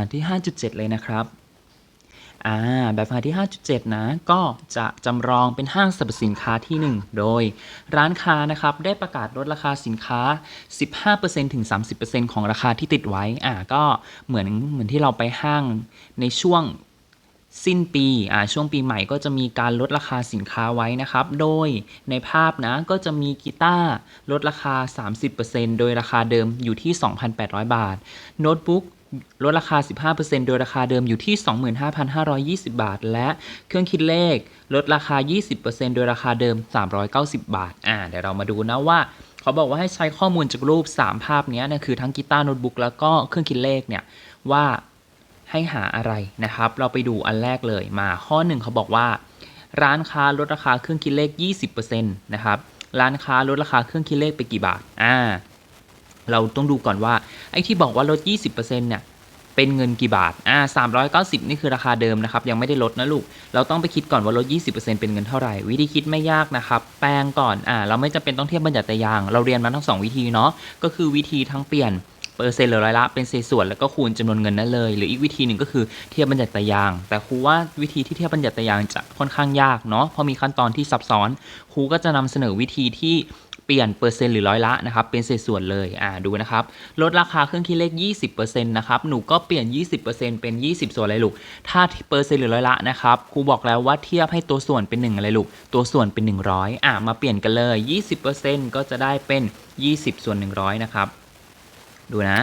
งานที่ 5.7 เลยนะครับอ่าแบบฝึกหัดที่ 5.7 นะ ก็จะจำลองเป็นห้างสรรพสินค้าที่ 1 โดย ร้านค้านะครับได้ประกาศลดราคาสินค้า 15%ถึง 30%ของราคาที่ติดไว้อ่าก็เหมือนเหมือนที่เราไปห้างในช่วงสิ้นปีอ่าช่วงปีใหม่ก็จะมีการลดราคาสินค้าไว้นะครับ โดยในภาพนะก็จะมีกีตาร์ลดราคา 30%โดยราคาเดิมอยู่ที่ 2,800 บาท โน้ตบุ๊ก ลดราคา 15%โดยราคาเดิมอยู่ที่ 25,520 บาท และเครื่องคิดเลขลดราคา 20%โดยราคาเดิม 390 บาท อ่า เดี๋ยวเรามาดูนะว่า เขาบอกว่าให้ใช้ข้อมูลจากรูป 3 ภาพนี้นะคือทั้งกีตาร์โน้ตบุ๊กแล้วก็เครื่องคิดเลขเนี่ย ว่าให้หาอะไรนะครับ เราไปดูอันแรกเลยมาข้อหนึ่งเขาบอกว่า ร้านค้าลดราคาเครื่องคิดเลข 20%นะครับ ร้านค้าลดราคาเครื่องคิดเลขไปกี่บาท อ่า เราต้องดูก่อนว่าไอ้ที่บอกว่าลด 20%เนี่ยเป็นเงินกี่บาท อ่า 390 นี่คือราคาเดิมนะครับ ยังไม่ได้ลดนะลูก เราต้องไปคิดก่อนว่าลด 20%เป็นเงินเท่าไหร่ วิธีคิดไม่ยากนะครับ แปลงก่อน อ่า เราไม่จำเป็นต้องเทียบบัญญัติยาง เราเรียนมาทั้งสองวิธีเนาะ ก็คือวิธีทั้งเปลี่ยนเปอร์เซ็นต์หรือร้อยละเป็นเศษส่วนแล้วก็คูณจำนวนเงินนั่นเลย หรืออีกวิธีหนึ่งก็คือเทียบบัญญัติยาง แต่ครูว่าวิธีที่เทียบบัญญัติยางจะค่อนข้างยากเนาะเพราะมีขั้นตอนที่ซับซ้อนครูก็จะนำเสนอวิธีที่ ปลี่ยนเปอร์เซ็นต์หรือร้อยละนะครับเป็นเศษส่วนเลยอ่าดูนะครับลดราคาเครื่องคิดเลข 20%นะครับหนูก็เปลี่ยน 20%เป็น 20 ส่วนอะไรลูกถ้าเปอร์เซ็นต์หรือร้อยละนะครับครูบอกแล้วว่าเทียบให้ตัวส่วนเป็น1อะไรลูกตัวส่วนเป็น 100อ่ามาเปลี่ยนกันเลย 20%ก็จะได้เป็น 20 ส่วน 100 นะครับ ดูนะ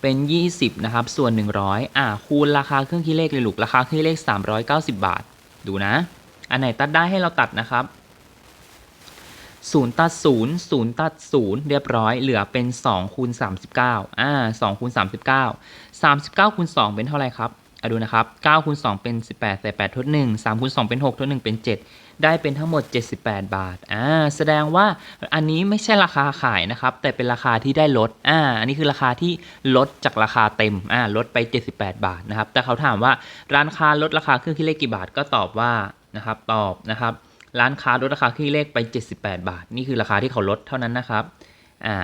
เป็น 20 นะครับ ส่วน 100อ่าคูณราคาเครื่องคิดเลขเลยลูกราคาเครื่องคิดเลข 390 บาท ดูนะ อันไหนตัดได้ให้เราตัดนะครับ 0ตัด0 0ตัด0เรียบร้อยเหลือเป็น2คูณ39อ่า2คูณ39 39คูณ2เป็นเท่าไหร่ครับอะดูนะครับ9คูณ2เป็น 18ใส่8ทด1 3คูณ2เป็น6ทด1เป็น 7 ได้เป็นทั้งหมด 78 บาทอ่าแสดงว่าอันนี้ไม่ใช่ราคาขายนะครับ แต่เป็นราคาที่ได้ลดอ่าอันนี้คือราคาที่ลดจากราคาเต็มอ่าลดไป 78 บาทนะครับ แต่เขาถามว่าร้านค้าลดราคาเครื่องคิดเลขกี่บาทก็ตอบว่านะครับตอบนะครับ ร้านค้าลดราคาเครื่องคิดเลขไป 78 บาท นี่คือราคาที่เขาลดเท่านั้นนะครับอ่า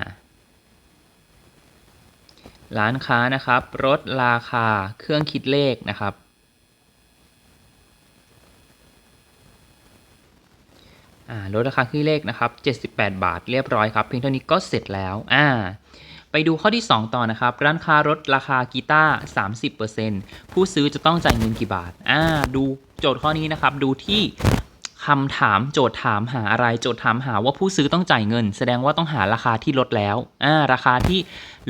ร้านค้านะครับลดราคาเครื่องคิดเลขนะครับ ลดราคาเครื่เลขนะครับ 78 บาทเรียบร้อยครับเพียงเท่านี้ก็เสร็จแล้วอ่าไปดูข้อที่ 2 ต่อนะครับ ร้านค้าลดราคากีตาร์30%ผู้ซื้อจะต้องจ่ายเงินกี่บาทอ่าดูโจทย์ข้อนี้นะครับ ดูที่ คำถามโจทย์ถามหาอะไรโจทย์ถามหาว่าผู้ซื้อต้องจ่ายเงิน แสดงว่าต้องหาราคาที่ลดแล้วอ่าราคาที่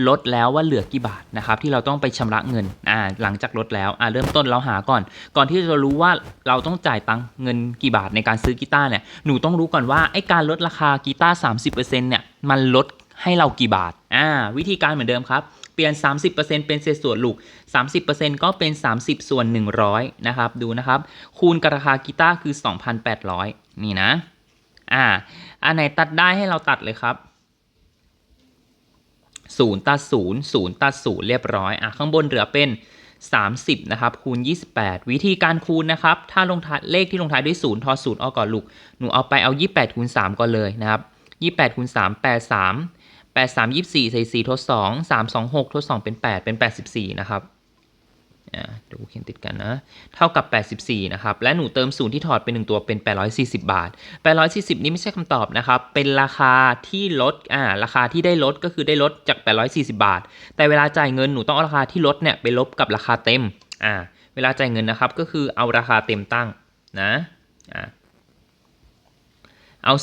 ลดแล้วว่าเหลือกี่บาทนะครับที่เราต้องไปชำระเงินอ่าหลังจากลดแล้วอ่าเริ่มต้นเราหาก่อน ก่อนที่จะรู้ว่าเราต้องจ่ายตังเงินกี่บาทในการซื้อกีตาร์เนี่ยหนูต้องรู้ก่อนว่าไอ้การลดราคากีตาร์30%เนี่ยมันลดให้เรากี่บาทอ่าวิธีการเหมือนเดิมครับ เปลี่ยน 30%เป็นเศษส่วนลูก 30%ก็เป็น 30 ส่วน 100 นะครับ ดูนะครับ คูณกับราคากีตาร์คือ 2,800 นี่นะ อ่า อันไหนตัดได้ให้เราตัดเลยครับ0ตัด0 0ตัด0เรียบร้อย อะ ข้างบนเหลือเป็น 30 นะครับ คูณ 28 วิธีการคูณนะครับ ถ้าลงท้ายเลขที่ลงท้ายด้วย0ทอ0ออกก่อนลูก หนูเอาไปเอา 28คูณ3ก่อนเลยนะครับ 28คูณ3 83 83 24 ใส่ 4 ทด 2 3 2 6 ทด 2 เป็น 8 เป็น 84 นะครับอ่าดูเขียนติดกันนะ เท่ากับ 84 นะครับ และหนูเติมศูนย์ที่ถอดเป็น 1 ตัวเป็น 840 บาท 840 นี่ไม่ใช่คำตอบนะครับ เป็นราคาที่ลด อ่า ราคาที่ได้ลดก็คือได้ลดจาก 840 บาท แต่เวลาจ่ายเงินหนูต้องเอาราคาที่ลดเนี่ยไปลบกับราคาเต็ม อ่า เวลาจ่ายเงินนะครับก็คือเอาราคาเต็มตั้งนะ อ่า เอา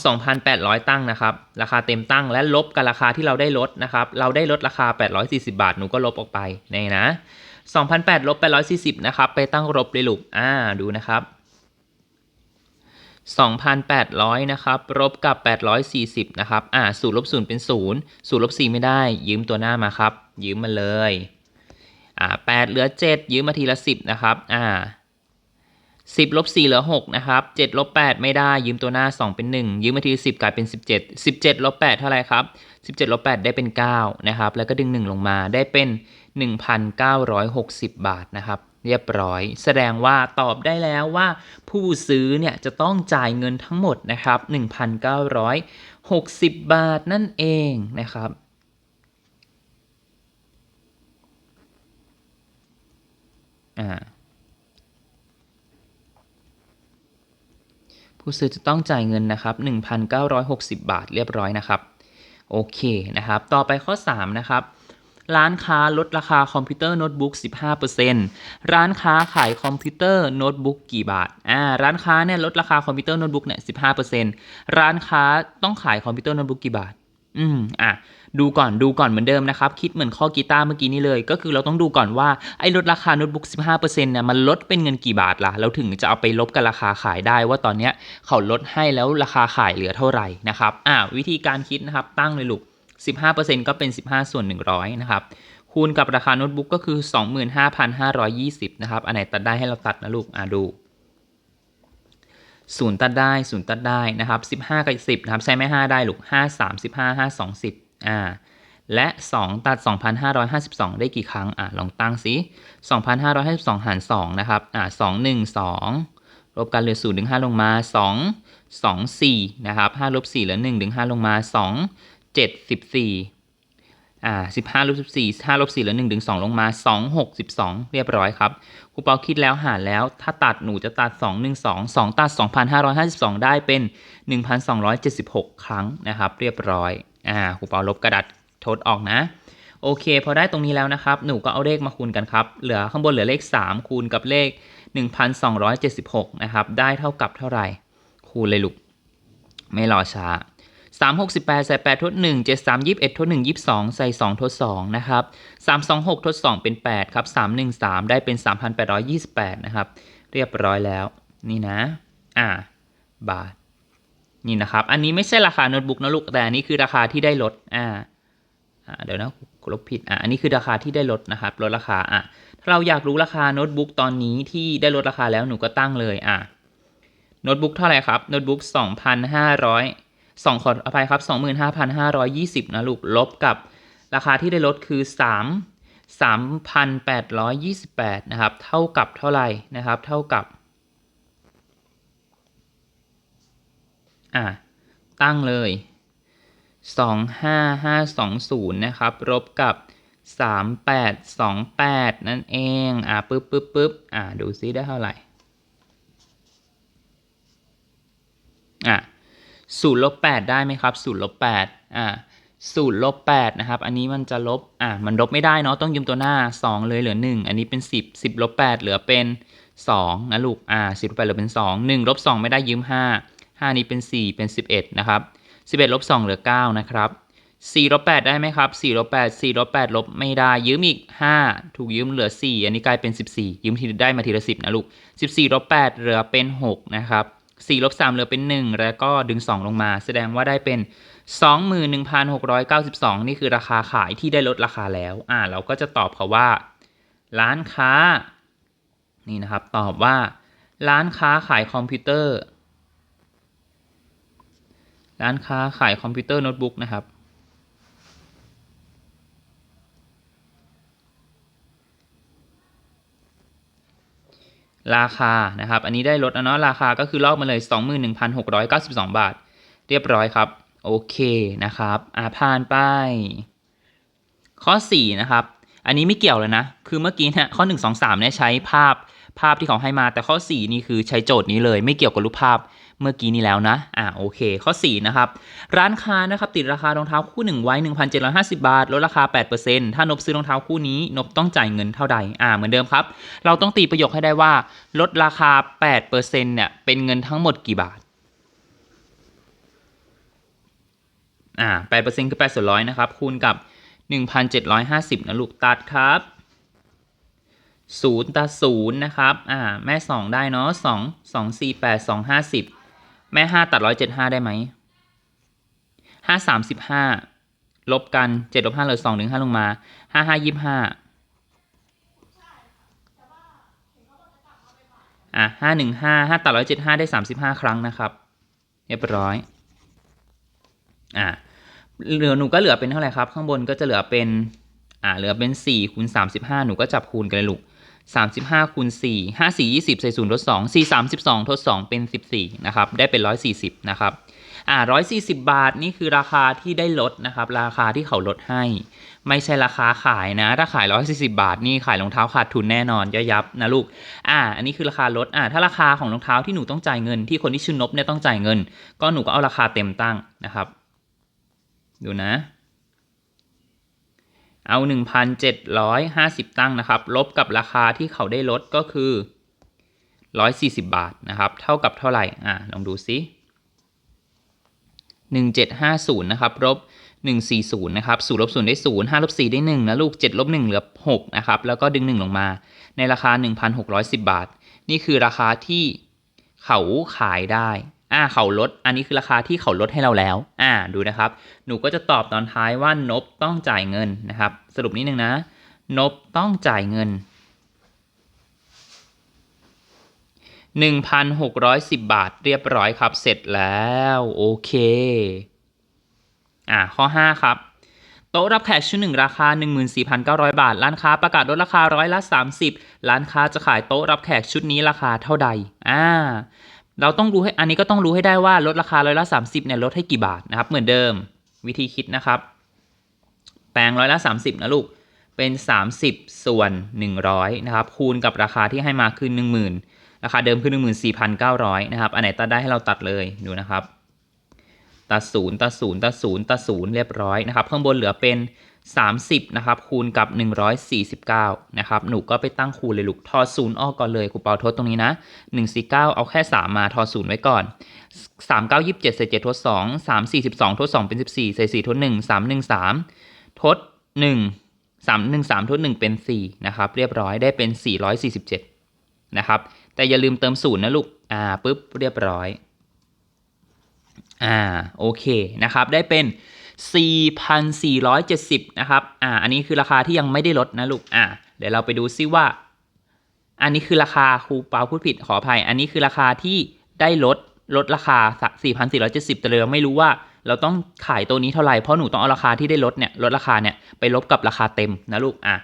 2,800 ตั้งนะครับ ราคาเต็มตั้งและลบกับราคาที่เราได้ลดนะครับ เราได้ลดราคา 840 บาท หนูก็ลบออกไปนี่นะ2,800ลบ840นะครับ ไปตั้งลบเลยลูก อ่า ดูนะครับ 2,800นะครับ ลบกับ 840 นะครับ อ่าศูนย์ลบศูนย์เป็นศูนย์ศูนย์ลบ4ไม่ได้ ยืมตัวหน้ามาครับ ยืมมาเลย อ่า8เหลือ 7 ยืมมาทีละ 10 นะครับ อ่า 10ลบ4เหลือ6นะครับ7ลบ8ไม่ได้ยืมตัวหน้า 2 เป็น 1 ยืมมาที 10 กลายเป็น 17 17ลบ8เท่าไรครับ 17ลบ8ได้เป็น9นะครับแล้วก็ดึง 1 ลงมาได้เป็น 1,960 บาทนะครับเรียบร้อย แสดงว่าตอบได้แล้วว่า ผู้ซื้อเนี่ยจะต้องจ่ายเงินทั้งหมดนะครับ 1,960 บาทนั่นเองนะครับอ่า ผู้ซื้อจะต้องจ่ายเงินนะครับ 1,960 บาทเรียบร้อยนะครับ โอเคนะครับ ต่อไปข้อ 3 นะครับ ร้านค้าลดราคาคอมพิวเตอร์โน้ตบุ๊ก 15%ร้านค้าขายคอมพิวเตอร์โน้ตบุ๊กกี่บาท อ่า ร้านค้าเนี่ยลดราคาคอมพิวเตอร์โน้ตบุ๊กเนี่ย 15%ร้านค้าต้องขายคอมพิวเตอร์โน้ตบุ๊กกี่บาท อืมอะดูก่อนดูก่อนเหมือนเดิมนะครับ คิดเหมือนข้อกีตาร์เมื่อกี้นี้เลย ก็คือเราต้องดูก่อนว่า ไอ้ลดราคาโน้ตบุ๊ก 15%เนี่ยมันลดเป็นเงินกี่บาทล่ะเราถึงจะเอาไปลบกับราคาขายได้ว่าตอนเนี้ยเขาลดให้แล้วราคาขายเหลือเท่าไหร่นะครับอ่าวิธีการคิดนะครับตั้งเลยลูก 15%ก็เป็น 15 ส่วน 100 นะครับคูณกับราคาโน้ตบุ๊กก็คือ 25,520 นะครับ อันไหนตัดได้ให้เราตัดนะลูกอ่าดู ศูนย์ตัดได้ศูนย์ตัดได้นะครับ 15 กับ 10นะครับใช้ไม่ 5 ได้ลูก 5 3 15 5 2 10อ่าและ 2 ตัด 2,552 ได้กี่ครั้งอ่าลองตั้งสิ2,552 หาร 2 นะครับอ่า2 1 2ลบกันเหลือ0ดึง5ลงมา 2 2 4นะครับ5ลบ4เหลือ1ดึง5ลงมา 2 7 14 อ่า15ลบ14 5ลบ4เหลือ1ดึง2ลงมา2 6 12เรียบร้อยครับครูเปาคิดแล้วหารแล้วถ้าตัดหนูจะตัด2 1 2 2ตัด2,552ได้เป็น1,276ครั้งนะครับ เรียบร้อยอ่าครูเปาลบกระดาษทดออกนะโอเค พอได้ตรงนี้แล้วนะครับ หนูก็เอาเลขมาคูณกันครับ เหลือข้างบนเหลือเลข 3 คูณกับเลข 1,276 นะครับ ได้เท่ากับเท่าไหร่ คูณเลยลูก ไม่รอช้า 3 6 8 ใส่ 8 ทด 1 7 3 21 ทด 1 22 ใส่ 2 ทด 2 นะครับ 3 2 6 ทด 2 เป็น 8 ครับ 3 1 3 ได้เป็น 3,828 นะครับ เรียบร้อยแล้ว นี่นะ อ่า บาท นี่นะครับ อันนี้ไม่ใช่ราคาโน้ตบุ๊กนะลูก แต่อันนี้คือราคาที่ได้ลด อ่าอ่าเดี๋ยวนะลบผิด อ่าอันนี้คือราคาที่ได้ลดนะครับ ลดราคา อะ ถ้าเราอยากรู้ราคาโน้ตบุ๊กตอนนี้ที่ได้ลดราคาแล้วหนูก็ตั้งเลย อะ โน้ตบุ๊กเท่าไหร่ครับ โน้ตบุ๊ก2,500 สองขออภัยครับ 25,520 นะลูก ลบกับราคาที่ได้ลดคือ 3 3,828 นะครับ เท่ากับเท่าไหร่นะครับ เท่ากับอ่าตั้งเลย 25520 นะครับ ลบกับ 3828 นั่นเอง อ่าปึ๊บปึ๊บปึ๊บอ่าดูซิได้เท่าไหร่ อะ ศูนย์ลบแปดได้ไหมครับศูนย์ลบแปดอ่าศูนย์ลบแปดนะครับ อันนี้มันจะลบ อ่ามันลบไม่ได้เนาะ ต้องยืมตัวหน้าสองเลยเหลือหนึ่งอันนี้เป็นสิบสิบลบแปดเหลือเป็นสองนะลูก อ่าสิบลบแปดเหลือเป็นสองหนึ่งลบสองไม่ได้ยืมห้าห้านี้เป็นสี่เป็นสิบเอ็ดนะครับสิบเอ็ดลบสองเหลือเก้านะครับสี่ลบแปดได้ไหมครับสี่ลบแปดสี่ลบแปดลบไม่ได้ ยืมอีกห้าถูกยืมเหลือสี่อันนี้กลายเป็นสิบสี่ยืมทีได้มาทีละสิบนะลูกสิบสี่ลบแปดเหลือเป็นหกนะครับ 4ลบ3เหลือเป็น 1 แล้วก็ดึง 2 ลงมา แสดงว่าได้เป็น 21,692 นี่คือราคาขายที่ได้ลดราคาแล้ว อ่า เราก็จะตอบเขาว่า ร้านค้า นี่นะครับ ตอบว่า ร้านค้าขายคอมพิวเตอร์ ร้านค้าขายคอมพิวเตอร์โน้ตบุ๊กนะครับ ราคานะครับ อันนี้ได้ลดนะเนาะราคาก็คือลอกมาเลย 21,692 บาท เรียบร้อยครับ โอเคนะครับอ่าผ่านไป ข้อ 4 นะครับ อันนี้ไม่เกี่ยวเลยนะ คือเมื่อกี้เนี่ยข้อ 1 2 3เนี่ยใช้ภาพ ภาพที่เขาให้มา แต่ข้อ 4 นี่คือใช้โจทย์นี้เลย ไม่เกี่ยวกับรูปภาพเมื่อกี้นี้แล้วนะ อ่าโอเค ข้อ 4 นะครับ ร้านค้านะครับ ติดราคารองเท้าคู่หนึ่งไว้ 1,750 บาท ลดราคา 8%ถ้านบซื้อรองเท้าคู่นี้ นบต้องจ่ายเงินเท่าใด อ่า เหมือนเดิมครับ เราต้องตีประโยคให้ได้ว่า ลดราคา 8%เนี่ย เป็นเงินทั้งหมดกี่บาท อ่า8%คือ8ส่วนร้อยนะครับ คูณกับ 1,750นะลูก ตัดครับ 0ตัด0นะครับ อ่า แม่ 2 ได้เนาะ2 2 4 8 2 50แม่ 5 ตัด175ได้ไหม5 35ลบกัน7ลบ5เหลือ2ถึง5ลงมา5 5 25อะ5 1 5 5ตัด175ได้35ครั้งนะครับ เรียบร้อย อ่าเหลือหนูก็เหลือเป็นเท่าไหร่ครับ ข้างบนก็จะเหลือเป็นอ่าเหลือเป็น4คูณ35 หนูก็จับคูณกันเลยลูก 35คูณ4 5 4 20ใส่0ทด2 4 32ทด2เป็น 14นะครับได้เป็น 140นะครับอ่าร้อยสี่สิบาทนี่คือราคาที่ได้ลดนะครับ ราคาที่เขาลดให้ ไม่ใช่ราคาขายนะ ถ้าขายร้อยสี่สิบาท นี่ขายรองเท้าขาดทุนแน่นอนย่อยยับนะลูกอ่าอันนี้คือราคาลดอ่าถ้าราคาของรองเท้าที่หนูต้องจ่ายเงิน ที่คนที่ชื่อนบเนี่ยต้องจ่ายเงิน ก็หนูก็เอาราคาเต็มตั้งนะครับ ดูนะ เอา 1,750 ตั้งนะครับ ลบกับราคาที่เขาได้ลดก็คือ 140 บาทนะครับ เท่ากับเท่าไหร่ อ่าลองดูซิ 1750 นะครับ ลบ 140 นะครับ0ลบ0ได้ 0 5ลบ4ได้ 1 นะลูก 7 ลบ 1 เหลือ 6 นะครับ แล้วก็ดึง 1 ลงมา ในราคา 1,610 บาท นี่คือราคาที่เขาขายได้ อ่าเขาลด อันนี้คือราคาที่เขาลดให้เราแล้ว อ่าดูนะครับ หนูก็จะตอบตอนท้ายว่านบต้องจ่ายเงินนะครับ สรุปนิดนึงนะ นบต้องจ่ายเงิน 1,610 บาทเรียบร้อยครับ เสร็จแล้วโอเค อ่าข้อ 5 ครับโต๊ะรับแขกชุดหนึ่งราคา 14,900 บาท ร้านค้าประกาศลดราคาร้อยละ 30 ร้านค้าจะขายโต๊ะรับแขกชุดนี้ราคาเท่าใด อ่า เราต้องรู้ให้อันนี้ก็ต้องรู้ให้ได้ว่าลดราคาร้อยละ30เนี่ยลดให้กี่บาทนะครับ เหมือนเดิมวิธีคิดนะครับ แปลงร้อยละ 30 นะลูก เป็น 30 ส่วน 100 นะครับ คูณกับราคาที่ให้มาคือ 10,000 ราคาเดิมคือ 14,900 นะครับ อันไหนตัดได้ให้เราตัดเลยดูนะครับ ตัดศูนย์ตัดศูนย์ตัดศูนย์ตัดศูนย์เรียบร้อยนะครับข้างบนเหลือเป็น 30นะครับคูณกับ 149นะครับหนูก็ไปตั้งคูณเลยลูกทอศูนย์ออกก่อนเลยครูเปาทดตรงนี้นะ 149 เอาแค่ 3 มาทอศูนย์ไว้ก่อน 3 9 27ใส่7ทด 2 3 42 ทด 2 เป็น 14ใส่4ทด 1 3 1 3 ทด 1 3 1 3 ทด 1 เป็น 4 นะครับ เรียบร้อยได้เป็น 447 นะครับ แต่อย่าลืมเติมศูนย์นะลูก อ่าปุ๊บเรียบร้อย อ่าโอเคนะครับได้เป็น 4,470 นะครับ อ่า อันนี้คือราคาที่ยังไม่ได้ลดนะลูก อ่า เดี๋ยวเราไปดูซิว่า อันนี้คือราคาครูเปาพูดผิดขออภัย อันนี้คือราคาที่ได้ลดลดราคา 4,470 แต่เราไม่รู้ว่าเราต้องขายตัวนี้เท่าไหร่ เพราะหนูต้องเอาราคาที่ได้ลดเนี่ยลดราคาเนี่ยไปลบกับราคาเต็มนะลูก อะ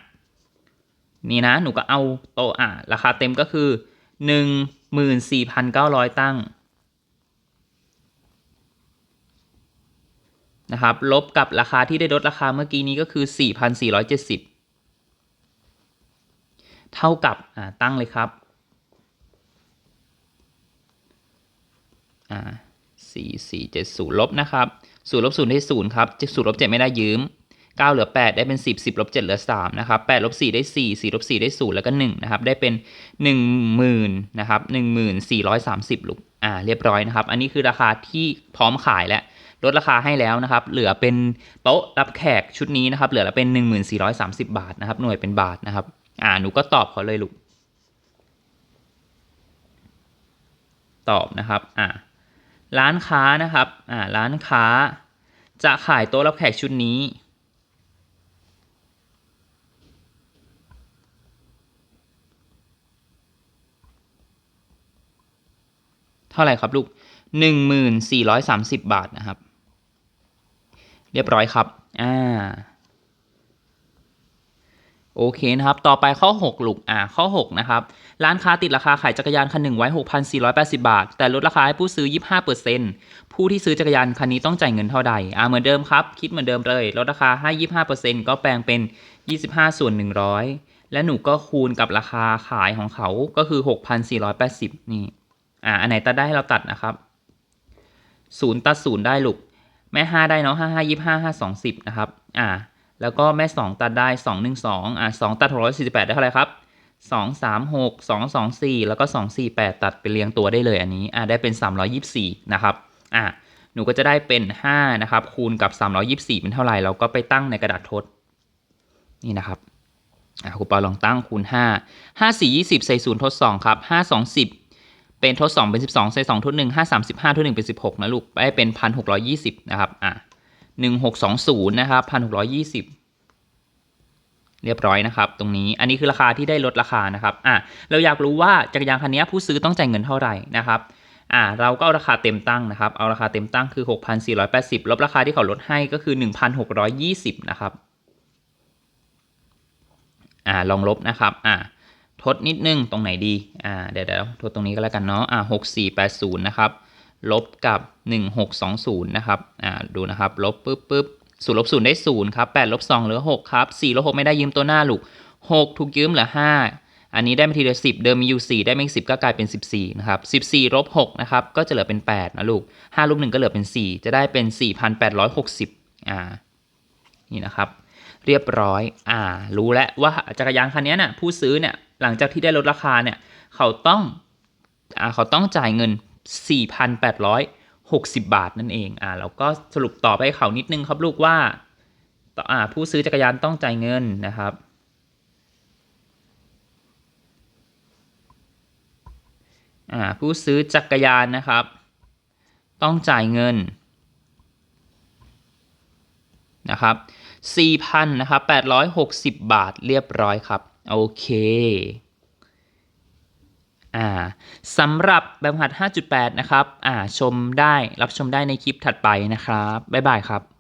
นี่นะ หนูก็เอาโตอะ ราคาเต็มก็คือ 14,900 ตั้ง นะครับ ลบกับราคาที่ได้ลดราคาเมื่อกี้นี้ก็คือ 4,470 เท่ากับตั้งเลยครับอ่า4470ลบนะครับ0ลบ0ได้0ครับ0ลบ7ไม่ได้ยืม9เหลือ8ได้เป็น10 10ลบ7เหลือ3นะครับ8ลบ4ได้4 4ลบ4ได้0แล้วก็1นะครับ ได้เป็น10,000นะครับ1430ลูกอ่า เรียบร้อยนะครับ อันนี้คือราคาที่พร้อมขายแล้ว ลดราคาให้แล้วนะครับ เหลือเป็นโต๊ะรับแขกชุดนี้นะครับ เหลือละเป็น 1430 บาทนะครับ หน่วยเป็นบาทนะครับ อ่า หนูก็ตอบเขาเลยลูก ตอบนะครับ อ่า ร้านค้านะครับ อ่า ร้านค้า จะขายโต๊ะรับแขกชุดนี้เท่าไหร่ครับลูก 1430 บาทนะครับ เรียบร้อยครับ อ่า โอเคนะครับ ต่อไปข้อ 6 ลูก อ่า ข้อ 6 นะครับ ร้านค้าติดราคาขายจักรยานคันหนึ่งไว้ 6,480 บาท แต่ลดราคาให้ผู้ซื้อ 25%ผู้ที่ซื้อจักรยานคันนี้ต้องจ่ายเงินเท่าใด อ่า เหมือนเดิมครับ คิดเหมือนเดิมเลย ลดราคาให้ 25%ก็แปลงเป็น 25 ส่วน 100 และหนูก็คูณกับราคาขายของเขา ก็คือ 6,480 นี่ อ่า อันไหนตัดได้ให้เราตัดนะครับศูนย์ตัดศูนย์ได้ลูก แม่ห้าได้เนาะห้าห้ายี่ห้าห้าสองสิบนะครับ อ่า แล้วก็แม่สองตัดได้สองหนึ่งสองอ่าสองตัดหกร้อยสี่สิบแปดได้เท่าไหร่ครับสองสามหกสองสองสี่แล้วก็สองสี่แปดตัดไปเรียงตัวได้เลยอันนี้ อ่า ได้เป็นสามร้อยี่สี่นะครับ อ่า หนูก็จะได้เป็นห้านะครับ คูณกับสามร้อยี่สี่เป็นเท่าไหร่ เราก็ไปตั้งในกระดาษทด นี่นะครับ อ่าครูปาลองตั้งคูณห้าห้าสี่ยี่สิบใส่ศูนย์ทดสองครับห้าสองสิบ เป็นทด2เป็น 12 ใส่2ทด1 5 35ทด1เป็น 16 นะลูกได้เป็น 1,620 นะครับ อะ 1620 นะครับ 1,620 เรียบร้อยนะครับ ตรงนี้ อันนี้คือราคาที่ได้ลดราคานะครับ อะ เราอยากรู้ว่าจักรยานคันนี้ผู้ซื้อต้องจ่ายเงินเท่าไหร่นะครับอ่าเราก็เอาราคาเต็มตั้งนะครับ เอาราคาเต็มตั้งคือ 6,480 ลบราคาที่เขาลดให้ก็คือ 1,620 นะครับ อ่า ลองลบนะครับ อ่า ทดนิดนึงตรงไหนดีอ่าเดี๋ยวเดี๋ยวทดตรงนี้ก็แล้วกันเนาะอ่าหกสี่แปดศูนย์นะครับลบกับ 1620 นะครับอ่าดูนะครับ ลบปุ๊บปุ๊บศูนย์ลบศูนย์ได้ศูนย์ครับ8ลบ2เหลือ6ครับ4ลบ6ไม่ได้ยืมตัวหน้าลูก6ถูกยืมเหลือ5อันนี้ได้มาทีเดียว10เดิมมีอยู่4ได้มาอีก10ก็กลายเป็น14นะครับ14ลบ6นะครับก็จะเหลือเป็น8นะลูก5ลบ1ก็เหลือเป็น4จะได้เป็น4,860อ่านี่นะครับ เรียบร้อยอ่ารู้แล้วว่าจักรยานคันนี้น่ะผู้ซื้อเนี่ย หลังจากที่ได้ลดราคาเนี่ยเขาต้องอเขาต้องจ่ายเงิน 4,860 บาทนั่นเองอ่าเราก็สรุปต่อไปให้เขานิดนึงครับลูกว่าต่ออ่าผู้ซื้อจักรยานต้องจ่ายเงินนะครับอ่าผู้ซื้อจักรยานนะครับ ต้องจ่ายเงินนะครับ4,000นะครับ860 บาทเรียบร้อยครับ โอเคอ่าสำหรับแบบหัด 5.8 นะครับอ่าชมได้รับชมได้ในคลิปถัดไปนะครับ บ๊ายบายครับ